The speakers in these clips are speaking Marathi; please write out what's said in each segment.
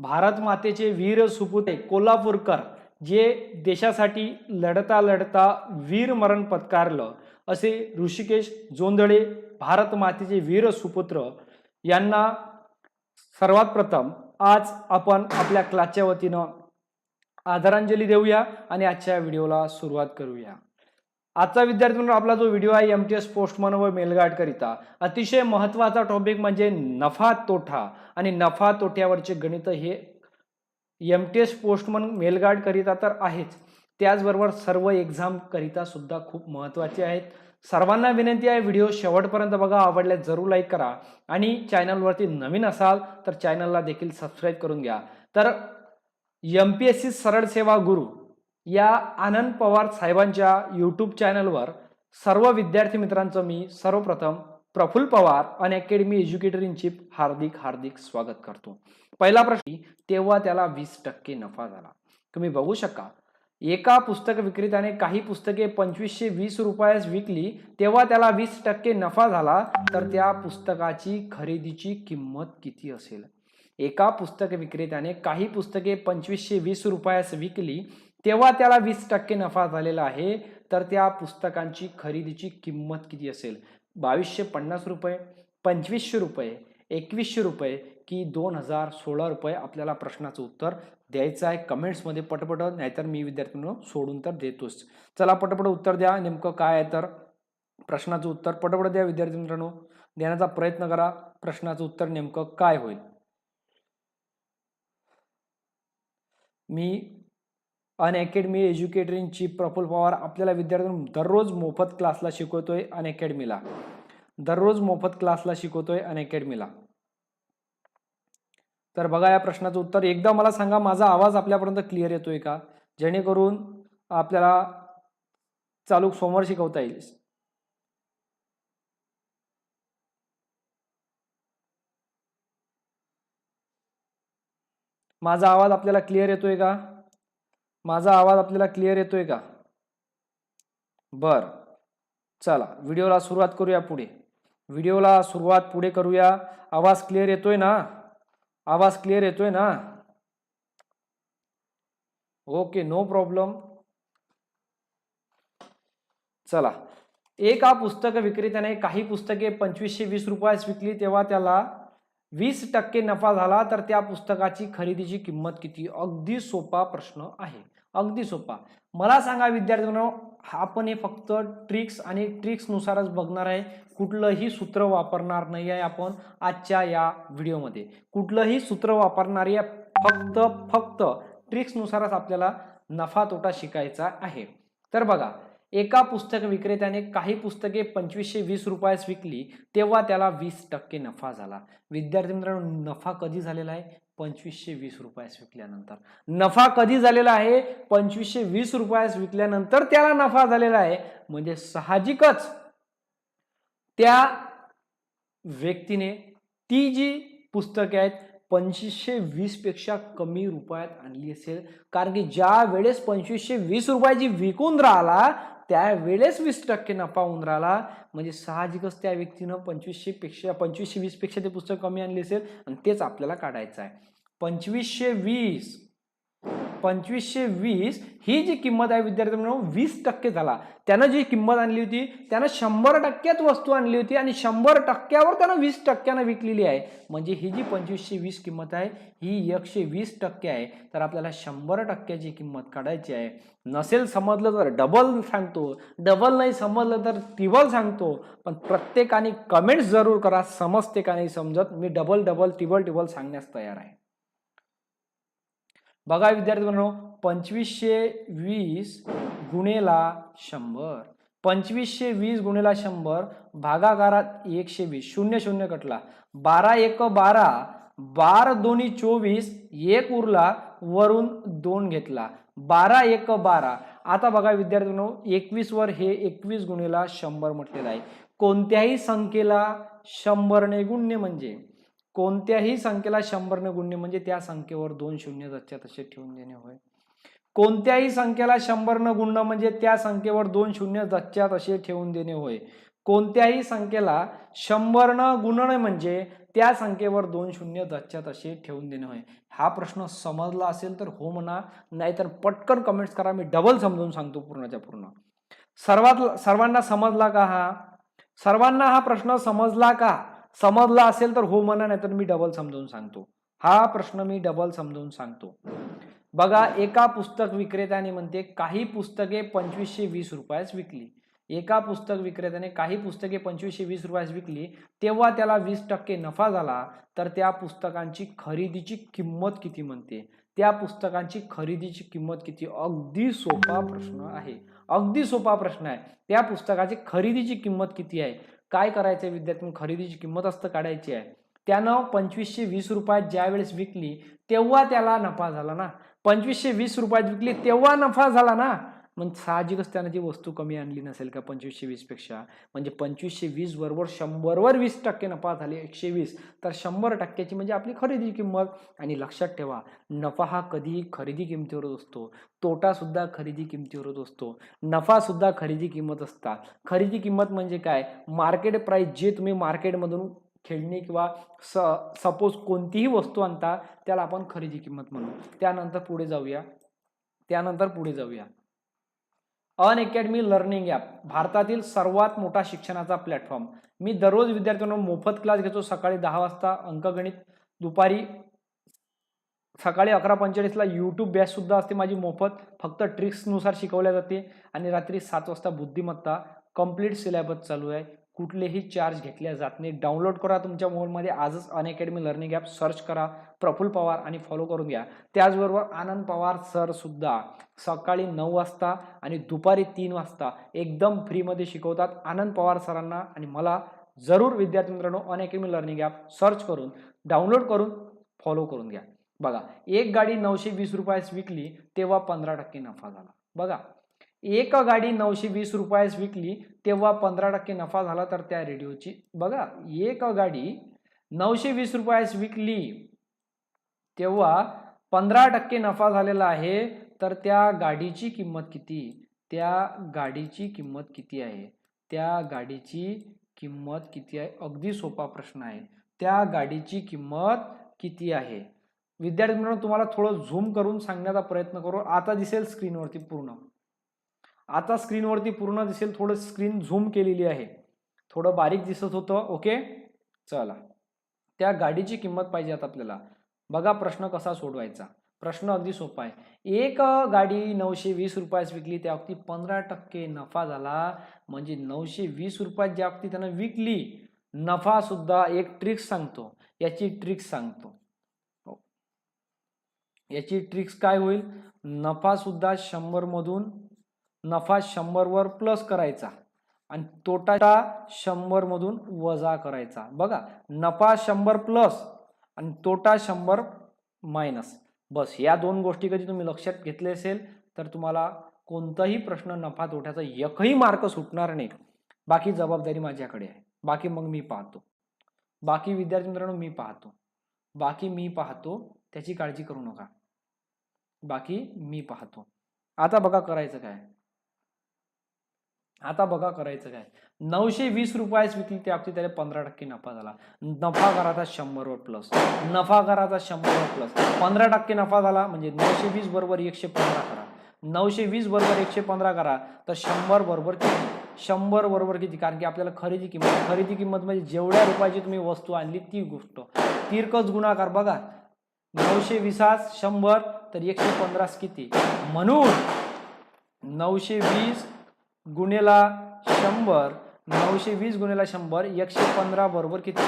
भारत मातेचे वीर सुपुते कोल्हापूरकर जे देशासाठी लढता लढता वीर मरण पत्कारलं असे ऋषिकेश जोंधळे भारत मातेचे वीर सुपुत्र यांना सर्वात प्रथम आज आपण आपल्या क्लासच्या वतीनं आदरांजली देऊया आणि आजच्या व्हिडिओला सुरुवात करूया. आजचा विद्यार्थी म्हणून आपला जो व्हिडिओ आहे एम टी एस पोस्टमन व मेलगार्ड करिता अतिशय महत्त्वाचा टॉपिक म्हणजे नफा तोटा. आणि नफा तोट्यावरचे गणित हे M T S postman mail guard करिता तर आहेच. त्याचबरोबर सर्व एक्झाम करिता सुद्धा खूप महत्त्वाचे आहेत. सर्वांना विनंती आहे व्हिडिओ शेवटपर्यंत बघा आवडल्यास जरूर लाईक करा. आणि चॅनलवरती नवीन असाल तर चॅनलला देखील सबस्क्राईब करून घ्या. तर एम पी एस सी सरळ सेवा गुरु या आनंद पवार साहेबांच्या यूट्यूब चॅनलवर सर्व विद्यार्थी मित्रांचं मी सर्वप्रथम प्रफुल्ल पवार आणि अकॅडमी एज्युकेटर इन चीफ हार्दिक हार्दिक स्वागत करतो. पहिला प्रश्न तेव्हा त्याला वीस टक्के नफा झाला. तुम्ही बघू शका एका पुस्तक विक्रेत्याने काही पुस्तके पंचवीसशे वीस रुपयास विकली तेव्हा त्याला वीस टक्के नफा झाला तर त्या पुस्तकाची खरेदीची किंमत किती असेल? एका पुस्तक विक्रेत्याने काही पुस्तके पंचवीसशे वीस रुपयास विकली तेव्हा त्याला वीस टक्के नफा झालेला आहे तर त्या पुस्तकांची खरेदीची किंमत किती असेल? बावीसशे पन्नास रुपये पंचवीसशे रुपये एकवीसशे रुपये की दोन हजार सोळा रुपये आपल्याला प्रश्नाचं उत्तर द्यायचं आहे. कमेंट्समध्ये पटपट नाहीतर मी विद्यार्थ्यांना सोडून तर देतोच. चला पटपट उत्तर द्या. नेमकं काय आहे तर प्रश्नाचं उत्तर पटपट द्या विद्यार्थी मित्रांनो देण्याचा प्रयत्न करा. प्रश्नाचं उत्तर नेमकं काय होईल? मी Unacademy एज्युकेटरिंगची educator in chief Prafull Pawar आपल्याला विद्यार्थ्यांना दररोज मोफत क्लासला शिकवतोय अन अकॅडमीला दररोज मोफत क्लासला शिकवतोय अन अकॅडमीला तर बघा या प्रश्नाचं उत्तर. एकदा मला सांगा माझा आवाज आपल्यापर्यंत क्लिअर येतोय का? जेणेकरून आपल्याला चालू सोमवार शिकवता येईल. माझा आवाज आपल्याला क्लिअर येतोय का? माझा आवाज आपल्याला क्लिअर येतोय का? बर. चला व्हिडिओला सुरुवात करूया पुढे. व्हिडिओला सुरुवात पुढे करूया. आवाज क्लिअर येतोय ना? आवाज क्लिअर येतोय ना? ओके नो प्रॉब्लेम चला. एका पुस्तक विक्रेत्याने काही पुस्तके पंचवीसशे वीस रुपयास विकली तेव्हा त्याला वीस टक्के नफा झाला तर त्या पुस्तकाची खरेदीची किंमत किती? अगदी सोपा प्रश्न आहे. अगदी सोपा. मला सांगा विद्यार्थ्यांनो आपण हे फक्त ट्रिक्स आणि ट्रिक्सनुसारच बघणार आहे. कुठलंही सूत्र वापरणार नाही आहे आपण आजच्या या व्हिडिओमध्ये. कुठलंही सूत्र वापरणार आहे फक्त फक्त ट्रिक्सनुसारच आपल्याला नफा तोटा शिकायचा आहे. तर बघा एका पुस्तक विक्रेत्याने काही पुस्तके पंचवीसशे वीस रुपयास विकली तेव्हा त्याला वीस टक्के नफा झाला. विद्यार्थी मित्रांनो नफा कधी झालेला आहे? पंचवीसशे वीस रुपयास विकल्यानंतर. नफा कधी झालेला आहे? पंचवीसशे वीस रुपयास विकल्यानंतर त्याला नफा झालेला आहे. म्हणजे साहजिकच त्या व्यक्तीने ती जी पुस्तके आहेत पंचवीसशे वीसपेक्षा कमी रुपयात आणली असेल. कारण की ज्या वेळेस पंचवीसशे वीस रुपयाची विकून राहिला त्यावेळेस वीस टक्के नफा होऊन राहिला. म्हणजे साहजिकच त्या व्यक्तीनं पंचवीसशे पेक्षा पंचवीसशे वीसपेक्षा ते पुस्तक कमी आणले असेल आणि तेच आपल्याला काढायचं आहे. पंचवीसशे वीस पंचवीसशे वीस ही जी किंमत आहे विद्यार्थ्यांनो वीस टक्के झाला. त्यानं जी किंमत आणली होती त्यानं शंभर टक्क्यात वस्तू आणली होती आणि शंभर टक्क्यावर त्यानं वीस टक्क्यानं विकलेली आहे. म्हणजे ही जी पंचवीसशे वीस किंमत आहे ही एकशे वीस टक्के आहे. तर आपल्याला शंभर टक्क्याची किंमत काढायची आहे. नसेल समजलं तर डबल सांगतो. डबल नाही समजलं तर टिबल सांगतो. पण प्रत्येकाने कमेंट्स जरूर करा. समजते का नाही समजत? मी डबल डबल टिबल टिबल सांगण्यास तयार आहे. बघा विद्यार्थी मित्रांनो पंचवीसशे वीस गुणेला शंभर. पंचवीसशे वीस गुणेला शंभर भागाकारात एकशे वीस शून्य शून्य कटला. बारा एक बारा बार दोन्ही चोवीस एक उरला वरून दोन घेतला. बारा एक बारा. आता बघा विद्यार्थ्यांनो एकवीस वर हे एकवीस गुणेला शंभर म्हटलेलं आहे. कोणत्याही संख्येला शंभरने गुण्य म्हणजे? कोणत्याही संख्येला शंभरने गुणणे म्हणजे, म्हणजे त्या संख्येवर दोन शून्य जसच्या तसे ठेवून देणे होय. कोणत्याही संख्येला शंभरनं गुणणं म्हणजे त्या संख्येवर दोन शून्य जसच्या तसे ठेवून देणे होय. कोणत्याही संख्येला शंभरनं गुणणं म्हणजे त्या संख्येवर दोन शून्य जतच्या तसे ठेवून देणे होय. हा प्रश्न समजला असेल तर हो म्हणा नाहीतर पटकन कमेंट्स करा मी डबल समजून सांगतो पूर्णच्या पूर्ण. सर्वात सर्वांना समजला का हा? सर्वांना हा प्रश्न समजला का? समजला असेल तर हो म्हणा नाही तर मी डबल समजावून सांगतो. हा प्रश्न मी डबल समजावून सांगतो. बघा एका पुस्तक विक्रेत्याने म्हणते काही पुस्तके पंचवीसशे वीस रुपयास विकली. एका पुस्तक विक्रेत्याने काही पुस्तके पंचवीसशे वीस रुपयास विकली तेव्हा त्याला वीस टक्के नफा झाला तर त्या पुस्तकांची खरेदीची किंमत किती म्हणते? त्या पुस्तकांची खरेदीची किंमत किती? अगदी सोपा प्रश्न आहे. अगदी सोपा प्रश्न आहे. त्या पुस्तकाची खरेदीची किंमत किती आहे? काय करायचं आहे विद्यार्थी खरेदीची किंमत असतं काढायची आहे. त्यानं पंचवीसशे वीस रुपयात ज्या वेळेस विकली तेव्हा त्याला नफा झाला ना. पंचवीसशे वीस रुपयात विकली तेव्हा नफा झाला ना. मग साहजिकच त्यानं ती वस्तू कमी आणली नसेल का पंचवीसशे वीसपेक्षा म्हणजे पंचवीसशे वीस बरोबर शंभरवर वीस टक्के नफा झाले एकशे वीस तर शंभर टक्क्याची म्हणजे आपली खरेदी किंमत. आणि लक्षात ठेवा नफा हा कधीही खरेदी किमतीवरच असतो. तोटासुद्धा खरेदी किमतीवरच असतो. नफासुद्धा खरेदी किंमत असतात खरेदी किंमत म्हणजे काय? मार्केट प्राईस जे तुम्ही मार्केटमधून खेळणी किंवा स सपोज कोणतीही वस्तू आणता त्याला आपण खरेदी किंमत म्हणू. त्यानंतर पुढे जाऊया. त्यानंतर पुढे जाऊया. अन अकॅडमी लर्निंग ॲप भारतातील सर्वात मोठा शिक्षणाचा प्लॅटफॉर्म. मी दररोज विद्यार्थ्यांना मोफत क्लास घेतो सकाळी दहा वाजता अंकगणित दुपारी सकाळी अकरा पंचेचाळीसला यूट्यूब बॅचसुद्धा असते माझी मोफत फक्त ट्रिक्सनुसार शिकवल्या जाते. आणि रात्री सात वाजता बुद्धिमत्ता कंप्लीट सिलेबस चालू आहे. कुठलेही चार्ज घेतल्या जात नाही डाउनलोड करा तुमच्या मोबाईलमध्ये आजच अनअकॅडमी लर्निंग ॲप सर्च करा. प्रफुल पवार आणि फॉलो करून घ्या. त्याचबरोबर आनंद पवार सरसुद्धा सकाळी नऊ वाजता आणि दुपारी तीन वाजता एकदम फ्रीमध्ये शिकवतात. आनंद पवार सरांना आणि मला जरूर विद्यार्थी मित्रांनो अनअकॅडमी लर्निंग ॲप सर्च करून डाउनलोड करून फॉलो करून घ्या. बघा एक गाडी नऊशे वीस रुपयास विकली तेव्हा पंधरा टक्के नफा झाला. बघा एक गाडी नऊशे वीस रुपयास विकली तेव्हा पंधरा टक्के नफा झाला तर त्या रेडिओची. बघा एक गाडी नऊशे वीस रुपयास विकली तेव्हा पंधरा टक्के नफा झालेला आहे तर त्या गाडीची किंमत किती? त्या गाडीची किंमत किती आहे? त्या गाडीची किंमत किती आहे? अगदी सोपा प्रश्न आहे. त्या गाडीची किंमत किती आहे? विद्यार्थी मित्रांनो तुम्हाला थोडं झूम करून सांगण्याचा प्रयत्न करू. आता दिसेल स्क्रीनवरती पूर्ण. आता स्क्रीनवरती पूर्ण दिसेल थोडं स्क्रीन झूम केलेली आहे. थोडं बारीक दिसत होतं ओके? चला. त्या गाडीची किंमत पाहिजे आता आपल्याला. बघा प्रश्न कसा सोडवायचा. प्रश्न अगदी सोपा आहे. एक गाडी नऊशे वीस रुपयास विकली त्या अगदी पंधरा टक्के नफा झाला. म्हणजे नऊशे वीस रुपयात ज्या अगदी त्यानं विकली नफा सुद्धा एक ट्रिक्स सांगतो. याची ट्रिक्स सांगतो. हो. याची ट्रिक्स काय होईल? नफा सुद्धा शंभरमधून नफा शंभरवर प्लस करायचा. आणि तोटा शंभरमधून वजा करायचा. बघा नफा शंभर प्लस आणि तोटा शंभर मायनस बस या दोन गोष्टी कधी तुम्ही लक्षात घेतले असेल तर तुम्हाला कोणताही प्रश्न नफा तोट्याचा एकही मार्क सुटणार नाही. बाकी जबाबदारी माझ्याकडे आहे. बाकी मग मी पाहतो. बाकी विद्यार्थी मित्रांनो मी पाहतो. बाकी मी पाहतो त्याची काळजी करू नका. बाकी मी पाहतो. आता बघा करायचं काय? आता बघा करायचं काय. नऊशे वीस रुपयास विकली त्या बाबतीत त्याला पंधरा टक्के नफा झाला. नफा कराचा शंभरवर प्लस नफा कराचा शंभरवर प्लस पंधरा टक्के नफा झाला म्हणजे नऊशे वीस बरोबर एकशे पंधरा करा. नऊशे वीस बरोबर एकशे पंधरा करा तर शंभर बरोबर किती? शंभर बरोबर किती? कारण की आपल्याला खरेदी किंमत खरेदी किंमत म्हणजे जेवढ्या रुपयाची तुम्ही वस्तू आणली ती गोष्ट. तिरकच गुणाकार बघा. नऊशे वीसास शंभर तर एकशे पंधरास किती? म्हणून नऊशे वीस गुणेला शंभर नऊशे वीस गुणेला शंभर एकशे पंधरा बरोबर किती?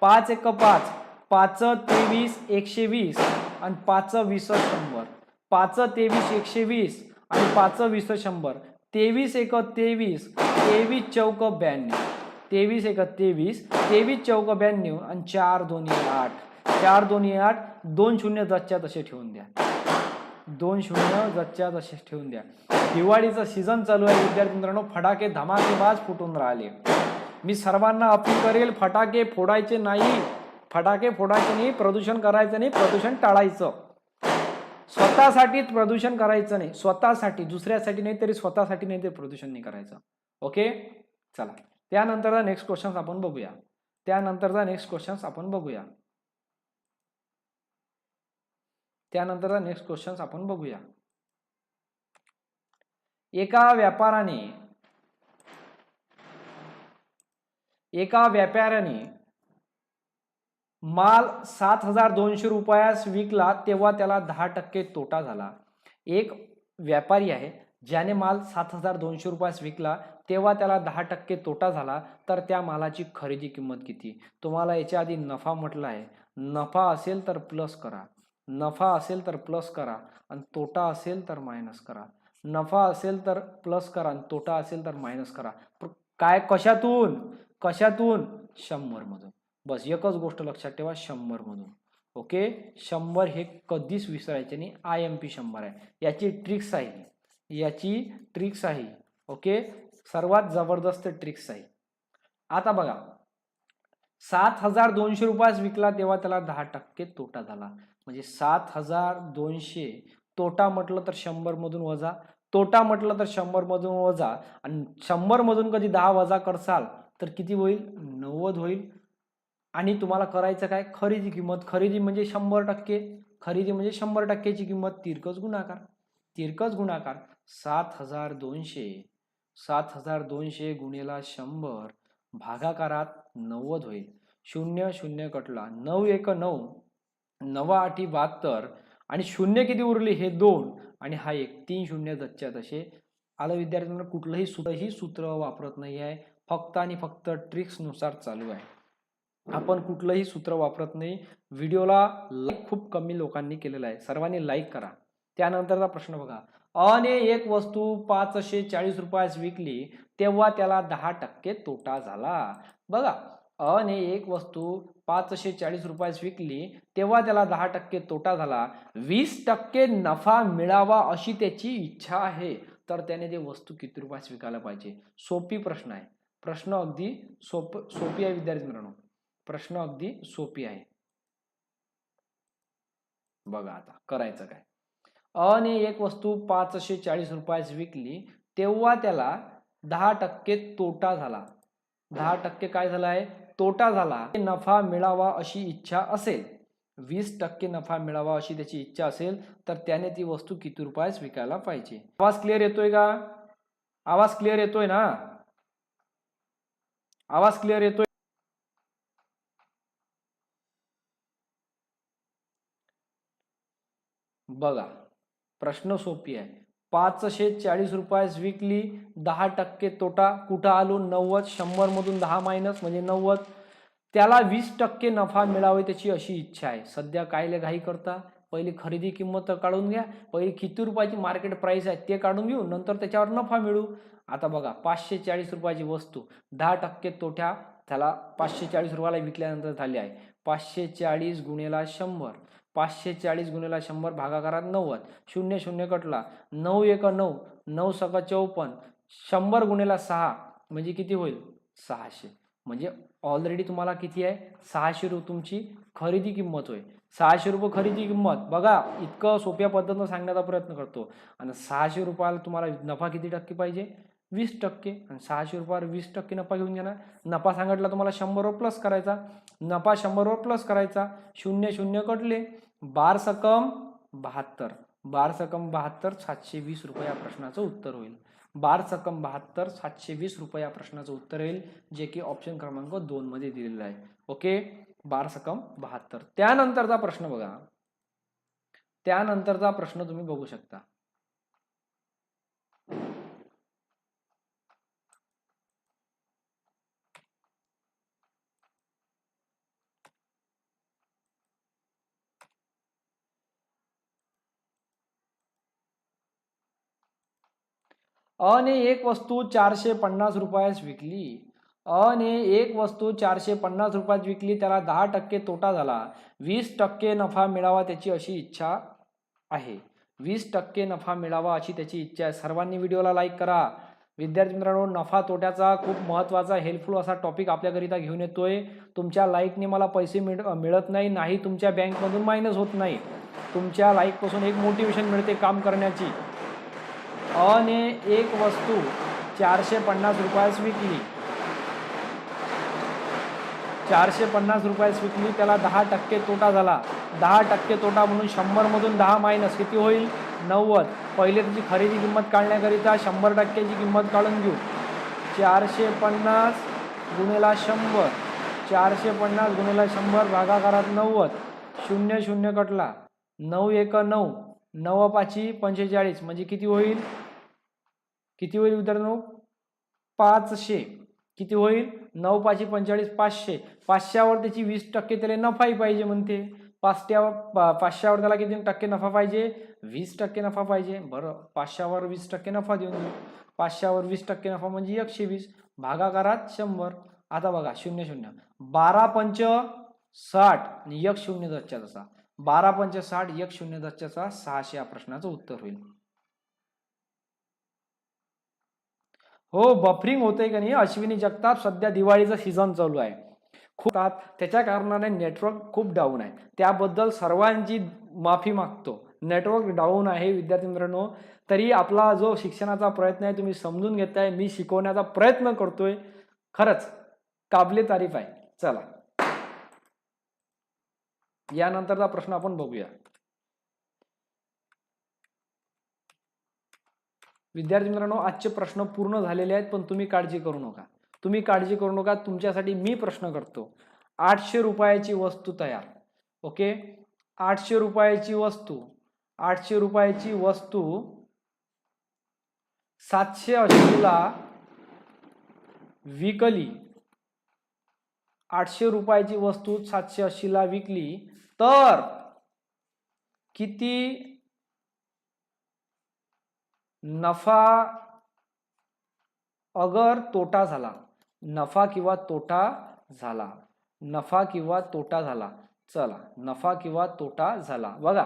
पाच एक पाच. पाच तेवीस एकशे वीस. आणि पाच वीस शंभर. पाच तेवीस एकशे वीस. आणि पाच वीस शंभर. तेवीस एक तेवीस. तेवीस चौक ब्याण्णव. तेवीस एक तेवीस. तेवीस चौक ब्याण्णव. आणि चार दोन्ही आठ. चार दोन्ही आठ. दोन शून्य दसच्या तसे ठेवून द्या. दोन शून्य जच्या तसे ठेवून द्या. दिवाळीचं सीझन चालू आहे विद्यार्थी मित्रांनो फटाके धमाकेबाज फुटून राहिले. मी सर्वांना अपील करेल फटाके फोडायचे नाही. फटाके फोडायचे नाही प्रदूषण करायचं नाही प्रदूषण टाळायचं. स्वतःसाठी प्रदूषण करायचं नाही स्वतःसाठी दुसऱ्यासाठी नाही तरी स्वतःसाठी नाही तरी प्रदूषण नाही करायचं. ओके? चला. त्यानंतरचा नेक्स्ट क्वेश्चन आपण बघूया. त्यानंतरचा नेक्स्ट क्वेश्चन आपण बघूया. त्यानंतर नेक्स्ट क्वेश्चन आपण बघूया. एका व्यापाराने एका व्यापाऱ्याने माल सात हजार दोनशे रुपयास विकला तेव्हा त्याला दहा टक्के तोटा झाला. एक व्यापारी आहे ज्याने माल सात हजार दोनशे रुपयास विकला तेव्हा त्याला दहा टक्के तोटा झाला तर त्या मालाची खरेदी किंमत किती? तुम्हाला याच्या आधी नफा म्हटला आहे. नफा असेल तर प्लस करा. नफा असेल तर प्लस करा आणि तोटा असेल तर मायनस करा. नफा असेल तर प्लस करा आणि तोटा असेल तर मायनस करा. काय कशातून? कशातून? शंभर मधून बस एकच गोष्ट लक्षात ठेवा शंभर मधून ओके? शंभर हे कधीच विसरायचे नाही. आय एम पी शंभर आहे. याची ट्रिक्स आहे याची ट्रिक्स आहे ओके? सर्वात जबरदस्त ट्रिक्स आहे आता बघा. सात हजार दोनशे रुपयास विकला तेव्हा त्याला दहा टक्के तोटा झाला. म्हणजे सात हजार दोनशे तोटा म्हटलं तर शंभरमधून वजा तोटा म्हटलं तर शंभरमधून वजा आणि शंभरमधून कधी दहा वजा करसाल तर किती होईल? नव्वद होईल. आणि तुम्हाला करायचं काय? खरेदी किंमत. खरेदी म्हणजे शंभर टक्के. खरेदी म्हणजे शंभर टक्क्याची किंमत. तिरकस गुणाकार. तिरकस गुणाकार. सात हजार दोनशे. सात हजार दोनशे गुणेला शंभर. भागाकारात नव्वद होईल. शून्य शून्य कटला. नऊ एक नऊ. नवा आठी बहात्तर. आणि शून्य किती उरली? हे दोन. आणि हा एक. तीन शून्य दच्च्या तसे. आलं विद्यार्थ्यांना कुठलंही सूत्रही सूत्र वापरत नाही आहे. फक्त आणि फक्त ट्रिक्सनुसार चालू आहे. आपण कुठलंही सूत्र वापरत नाही. व्हिडिओला लाईक खूप कमी लोकांनी केलेला आहे. सर्वांनी लाईक करा. त्यानंतरचा प्रश्न बघा. अने एक वस्तू पाचशे चाळीस रुपयास विकली. तेव्हा त्याला दहा टक्के तोटा झाला. बघा अने एक वस्तू पाचशे चाळीस रुपयास विकली तेव्हा त्याला दहा टक्के तोटा झाला. वीस टक्के नफा मिळावा अशी त्याची इच्छा आहे. तर त्याने ते वस्तू किती रुपयास विकायला पाहिजे? सोपी प्रश्न आहे. प्रश्न अगदी सोप सोपी आहे विद्यार्थी मित्रांनो. प्रश्न अगदी सोपी आहे. बघा आता करायचं काय? अने एक वस्तू पाचशे चाळीस रुपयास विकली तेव्हा त्याला दहा टक्के तोटा झाला. दहा टक्के काय झाला आहे तोटा झाला. नफा मिळावा अशी इच्छा असेल. वीस टक्के नफा मिळावा अशी त्याची इच्छा असेल तर त्याने ती वस्तू किती रुपयास विकायला पाहिजे? आवाज क्लिअर येतोय का? आवाज क्लिअर येतोय ना? आवाज क्लिअर येतोय? बघा प्रश्न सोपी आहे. पाचशे चाळीस रुपयास विकली दहा टक्के तोटा. कुठं आलो? नव्वद शंभरमधून दहा मायनस म्हणजे नव्वद. त्याला वीस टक्के नफा मिळावे त्याची अशी इच्छा आहे. सध्या कायले घाई करता? पहिली खरेदी किंमत काढून घ्या. पहिली किती रुपयाची मार्केट प्राईस आहे ते काढून घेऊ. नंतर त्याच्यावर नफा मिळू. आता बघा पाचशे चाळीस रुपयाची वस्तू. दहा टक्के तोट्या त्याला पाचशे चाळीस रुपयाला विकल्यानंतर झाली आहे. पाचशे चाळीस गुणेला शंभर. पाचशे चाळीस गुणिला शंभर भागाकारात नव्वद. शून्य शून्य कटला. नऊ एक नऊ. नऊ सका चौपन्न. शंभर गुणिला सहा. म्हणजे किती होईल? सहाशे. म्हणजे ऑलरेडी तुम्हाला किती आहे? सहाशे रुपये तुमची खरेदी किंमत होय. सहाशे रुपये खरेदी किंमत. बघा इतकं सोप्या पद्धतीनं सांगण्याचा प्रयत्न करतो. आणि सहाशे रुपयाला तुम्हाला नफा किती टक्के पाहिजे? वीस टक्के. आणि सहाशे रुपयावर वीस टक्के नफा घेऊन घेणार. नफा सांगितला तुम्हाला शंभरवर प्लस करायचा. नफा शंभरवर प्लस करायचा. शून्य शून्य कटले. बार सकम बहात्तर. बार सकम बहात्तर सातशे वीस रुपये या प्रश्नाचं उत्तर होईल. बार सकम बहात्तर सातशे वीस रुपये या प्रश्नाचं उत्तर येईल जे की ऑप्शन क्रमांक दोन मध्ये दिलेलं आहे. ओके? बार सकम बहात्तर. त्यानंतरचा प्रश्न बघा. त्यानंतरचा प्रश्न तुम्ही बघू शकता. अने एक वस्तू चारशे पन्नास रुपयास विकली. अने एक वस्तू चारशे पन्नास रुपयात विकली त्याला दहा टक्के तोटा झाला. वीस टक्के नफा मिळावा त्याची अशी इच्छा आहे. वीस टक्के नफा मिळावा अशी त्याची इच्छा आहे. सर्वांनी व्हिडिओला लाईक करा. विद्यार्थी मित्रांनो नफा तोट्याचा खूप महत्त्वाचा हेल्पफुल असा टॉपिक आपल्याकरिता घेऊन येतोय. तुमच्या लाईकने मला पैसे मिळ मिळत नाही नाही तुमच्या बँकमधून मायनस होत नाही. तुमच्या लाईकपासून एक मोटिवेशन मिळते काम करण्याची. अने एक वस्तू चारशे पन्नास रुपयास विकली. चारशे पन्नास रुपयास विकली त्याला दहा टक्के तोटा झाला. दहा टक्के तोटा म्हणून शंभरमधून दहा मायनस किती होईल? नव्वद. पहिले तुझी खरेदी किंमत काढण्याकरिता शंभर टक्क्याची किंमत काढून घेऊ. चारशे पन्नास गुणेला शंभर. चारशे पन्नास गुणेला शंभर भागाकारात नव्वद. शून्य शून्य कटला. नऊ एक नऊ. नऊ पाची पंचेचाळीस. म्हणजे किती होईल? किती होईल मित्रांनो? पाचशे. किती होईल? नऊ पाचशे पंचेचाळीस पाचशे. पाचशेवर त्याची वीस टक्के त्याला नफाही पाहिजे म्हणते. पाचशेवर पा- पाचशेवर त्याला किती टक्के नफा पाहिजे? वीस टक्के नफा पाहिजे. बरं. पाचशेवर वीस टक्के नफा देऊन देऊ. पाचशेवर वीस टक्के नफा म्हणजे एकशे वीस. भागाकारात शंभर. आता बघा शून्य शून्य. बारा पंच साठ. आणि एक शून्य दसच्या तसा बारा पंच साठ एक शून्य दसच्या सहाशे या प्रश्नाचं उत्तर होईल. हो बफरिंग होते का नाही अश्विनी जगताप सध्या दिवाळीचा सीझन चालू आहे. खूप त्याच्या कारणाने नेटवर्क खूप डाऊन आहे. त्याबद्दल सर्वांची माफी मागतो. नेटवर्क डाऊन आहे विद्यार्थी मित्रांनो तरी आपला जो शिक्षणाचा प्रयत्न आहे तुम्ही समजून घेताय. मी शिकवण्याचा प्रयत्न करतोय. खरंच काबले तारीफ आहे. चला. यानंतरचा प्रश्न आपण बघूया. विद्यार्थी मित्रांनो आजचे प्रश्न पूर्ण झालेले आहेत पण तुम्ही काळजी करू नका. तुम्ही काळजी करू नका तुमच्यासाठी मी प्रश्न करतो. आठशे रुपयाची वस्तू तयार. ओके? आठशे रुपयाची वस्तू. आठशे रुपयाची वस्तू सातशे ऐंशीला विकली. आठशे रुपयाची वस्तू सातशे ऐंशीला विकली. तर किती नफा अगर तोटा झाला, नफा किंवा तोटा झाला, नफा किंवा तोटा झाला, चला, नफा किंवा तोटा झाला. बघा,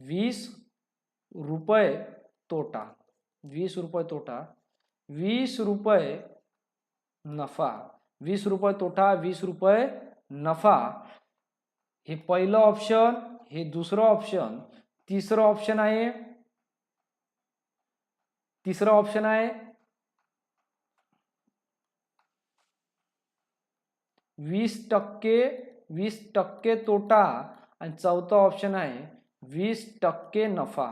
वीस रुपये तोटा, वीस रुपये तोटा, वीस रुपये नफा, वीस रुपये तोटा, वीस रुपये नफा, हे पहिलं ऑप्शन हे दुसरं ऑप्शन तिसरं ऑप्शन आहे तिसरं ऑप्शन आहे वीस टक्के वीस टक्के तोटा आणि चौथा ऑप्शन आहे वीस टक्के नफा.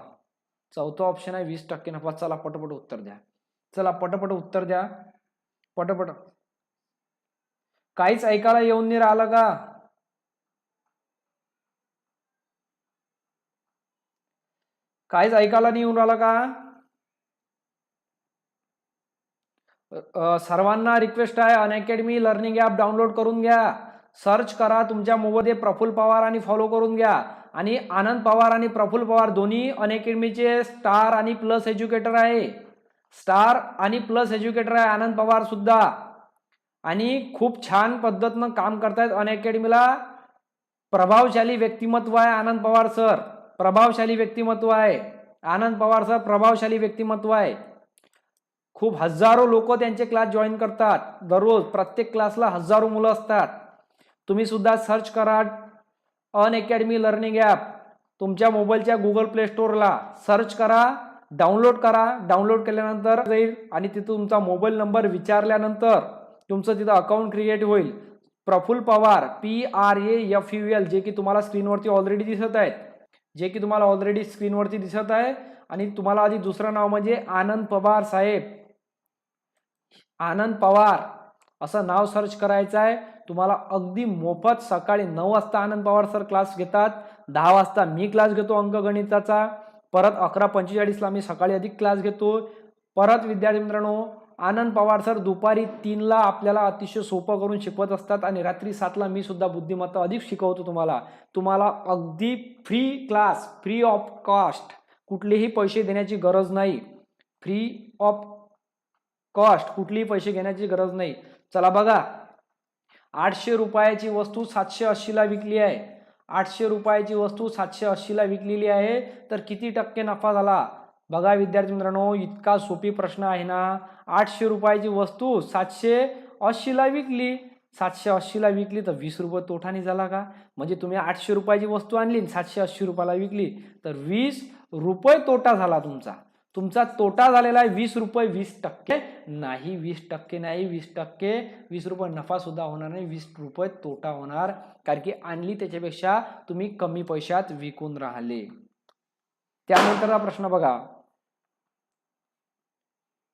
चौथा ऑप्शन आहे वीस टक्के नफा. चला पटपट उत्तर द्या. चला पटपट उत्तर द्या. पटपट. काहीच ऐकायला येऊन नाही राहिलं का? काहीच ऐकायला नाही येऊन राहिलं का? सर्वांना रिक्वेस्ट आहे. अनअकॅडमी लर्निंग ॲप डाउनलोड करून घ्या. सर्च करा तुमच्या मोबाईलमध्ये प्रफुल्ल पवार आणि फॉलो करून घ्या. आणि आनंद पवार आणि प्रफुल्ल पवार दोन्ही अनअकॅडमीचे स्टार आणि प्लस एज्युकेटर आहे. स्टार आणि प्लस एज्युकेटर आहे आनंद पवार सुद्धा. आणि खूप छान पद्धतीनं काम करतायत अनअकॅडमीला. प्रभावशाली व्यक्तिमत्व आहे आनंद पवार सर प्रभावशाली व्यक्तिमत्व आहे. आनंद पवार सर प्रभावशाली व्यक्तिमत्व आहे. खूप हजारो लोक त्यांचे क्लास जॉईन करतात. दररोज प्रत्येक क्लासला हजारो मुलं असतात. तुम्ही सुद्धा सर्च करा अन अकॅडमी लर्निंग ॲप तुमच्या मोबाईलच्या गुगल प्ले स्टोअरला सर्च करा डाउनलोड करा. डाउनलोड केल्यानंतर जाईल आणि तिथं तुमचा मोबाईल नंबर विचारल्यानंतर तुमचं तिथं अकाउंट क्रिएट होईल. Praful Pawar P R A F U L J की तुम्हाला स्क्रीनवरती ऑलरेडी दिसत आहेत. जे की तुम्हाला ऑलरेडी स्क्रीनवरती दिसत आहे. आणि तुम्हाला आधी दुसरं नाव म्हणजे आनंद पवार साहेब. आनंद पवार. असं नाव सर्च करायचं आहे. तुम्हाला अगदी मोफत सकाळी नऊ वाजता आनंद पवार सर क्लास घेतात. दहा वाजता मी क्लास घेतो अंकगणिताचा. परत अकरा पंचेचाळीसला मी सकाळी अधिक क्लास घेतो. परत विद्यार्थी मित्रांनो आनंद पवार सर दुपारी तीनला आपल्याला अतिशय सोपं करून शिकवत असतात आणि रात्री सातला मी सुद्धा बुद्धिमत्ता अधिक शिकवतो तुम्हाला. तुम्हाला अगदी free class free of cost कुठलेही पैसे देण्याची गरज नाही. फ्री ऑफ कॉस्ट कुठलेही पैसे घेण्याची गरज नाही. चला बघा. आठशे रुपयाची वस्तू सातशे ऐंशीला विकली आहे. आठशे रुपयाची वस्तू सातशे ऐंशीला विकलेली आहे. तर किती टक्के नफा झाला? बघा विद्यार्थी मित्रांनो इतका सोपी प्रश्न आहे ना. आठशे रुपयाची वस्तू सातशे ऐंशीला विकली. सातशे ऐंशीला विकली तर वीस रुपये तोठाने झाला का? म्हणजे तुम्ही आठशे रुपयाची वस्तू आणली सातशे ऐंशी रुपयाला विकली. तर वीस रुपये तोटा झाला तुमचा. तुमचा तोटा झालेला आहे वीस रुपये वीस टक्के. नाही वीस टक्के नाही वीस टक्के. वीस रुपये नफासुद्धा होणार नाही वीस रुपये तोटा होणार. कारण की आणली त्याच्यापेक्षा तुम्ही कमी पैशात विकून राहिले. त्यानंतरचा प्रश्न बघा.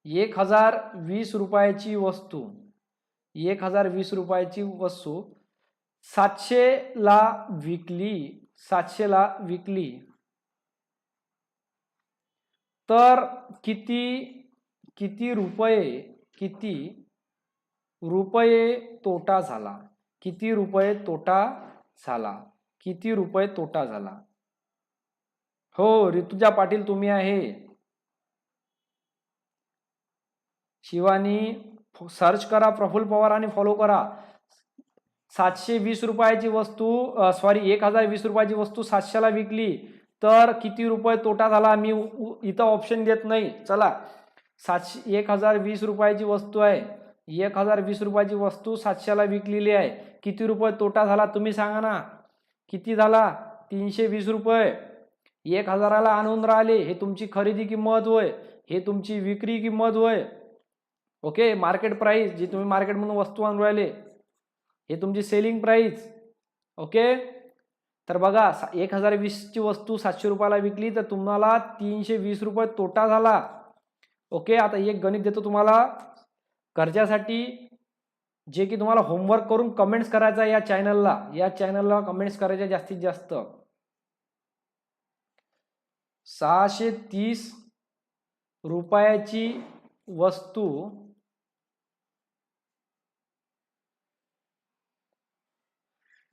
एक हजार वीस रुपयाची वस्तू एक हजार वीस रुपयाची वस्तू सातशेला विकली सातशेला विकली. तर किती किती रुपये किती रुपये तोटा झाला? किती रुपये तोटा झाला? किती रुपये तोटा झाला? हो ऋतुजा पाटील तुम्ही आहे. शिवानी सर्च करा प्रफुल पवार आणि फॉलो करा. सातशे वीस रुपयाची वस्तू सॉरी एक हजार वीस रुपयाची वस्तू सातशेला विकली. तर किती रुपये तोटा झाला? मी उ- इथं ऑप्शन देत नाही. चला. सातशे एक हजार वीस रुपयाची वस्तू आहे. एक हजार वीस रुपयाची वस्तू सातशेला विकलेली आहे. किती रुपये तोटा झाला तुम्ही सांगा ना. किती झाला? तीनशे वीस रुपये. एक हजाराला आणून राहिले. हे तुमची खरेदी किंमत होय. हे तुमची विक्री किंमत होय. ओके? मार्केट प्राईस जी तुम्ही मार्केटमधून वस्तू आणून राहिले हे तुमची सेलिंग प्राईस ओके? तर बघा सा- एक हजार वीसची वस्तू सातशे रुपयाला विकली तर तुम्हाला तीनशे वीस रुपये तोटा झाला. ओके आता एक गणित देतो तुम्हाला. कर्जासाठी जे की तुम्हाला होमवर्क करून कमेंट्स करायचा या चॅनलला या चॅनलला कमेंट्स करायच्या जास्तीत जास्त. सहाशे तीस रुपयाची वस्तू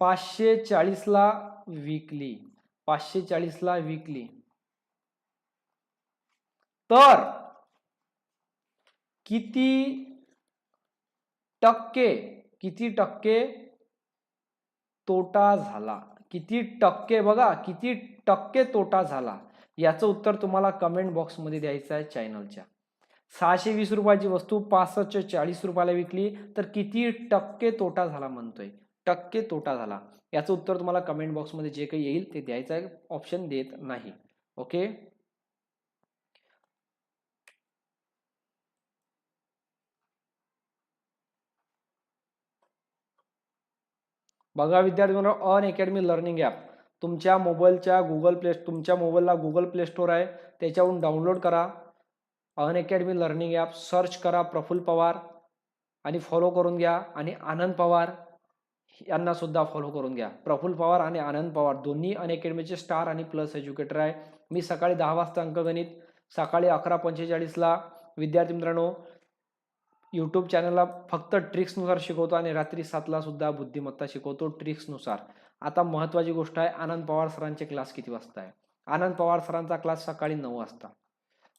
पाचशे चाळीसला विकली. पाचशे चाळीसला विकली. तर किती टक्के किती टक्के तोटा झाला? किती टक्के बघा किती टक्के तोटा झाला? याचं उत्तर तुम्हाला कमेंट बॉक्समध्ये द्यायचं आहे चॅनलच्या सहाशे वीस रुपयाची वस्तू पासष्ट चाळीस रुपयाला विकली तर किती टक्के तोटा झाला म्हणतोय. टक्के तोटा झाला. याचं उत्तर तुम्हाला कमेंट बॉक्समध्ये जे काही येईल ते द्यायचं आहे ऑप्शन देत नाही. ओके बघा विद्यार्थी मित्रांनो अन अकॅडमी लर्निंग ॲप. तुमच्या मोबाईलच्या गुगल प्ले तुमच्या मोबाईलला गुगल प्ले स्टोर आहे. त्याच्यावरून डाउनलोड करा. Unacademy learning app search करा प्रफुल्ल पवार आणि फॉलो करून घ्या. आणि आनंद पवार यांना सुद्धा फॉलो करून घ्या. प्रफुल्ल पवार आणि आनंद पवार दोन्ही अन अकॅडमीचे स्टार आणि प्लस एज्युकेटर आहे. मी सकाळी दहा वाजता अंकगणित सकाळी अकरा पंचेचाळीसला विद्यार्थी मित्रांनो यूट्यूब चॅनलला फक्त ट्रिक्सनुसार शिकवतो आणि रात्री सातला सुद्धा बुद्धिमत्ता शिकवतो ट्रिक्सनुसार आता महत्त्वाची गोष्ट आहे आनंद पवार सरांचे क्लास किती वाजता आहे? आनंद पवार सरांचा क्लास सकाळी नऊ वाजता.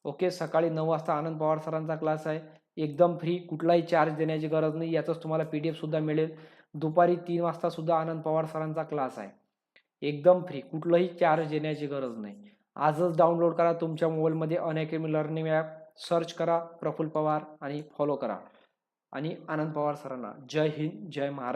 ओके सकाळी नऊ वाजता आनंद पवार सरांचा क्लास आहे. एकदम फ्री कुठलाही चार्ज देण्याची गरज नाही याचंच तुम्हाला पी डी एफसुद्धा मिळेल. दुपारी तीन वाजता सुद्धा आनंद पवार सरांचा क्लास आहे. एकदम फ्री कुठलंही चार्ज देण्याची गरज नाही. आजच डाउनलोड करा तुमच्या मोबाईलमध्ये अनअकॅडमी लर्निंग ॲप सर्च करा प्रफुल्ल पवार आणि फॉलो करा. आणि आनंद पवार सरांना जय हिंद जय महाराष्ट्र.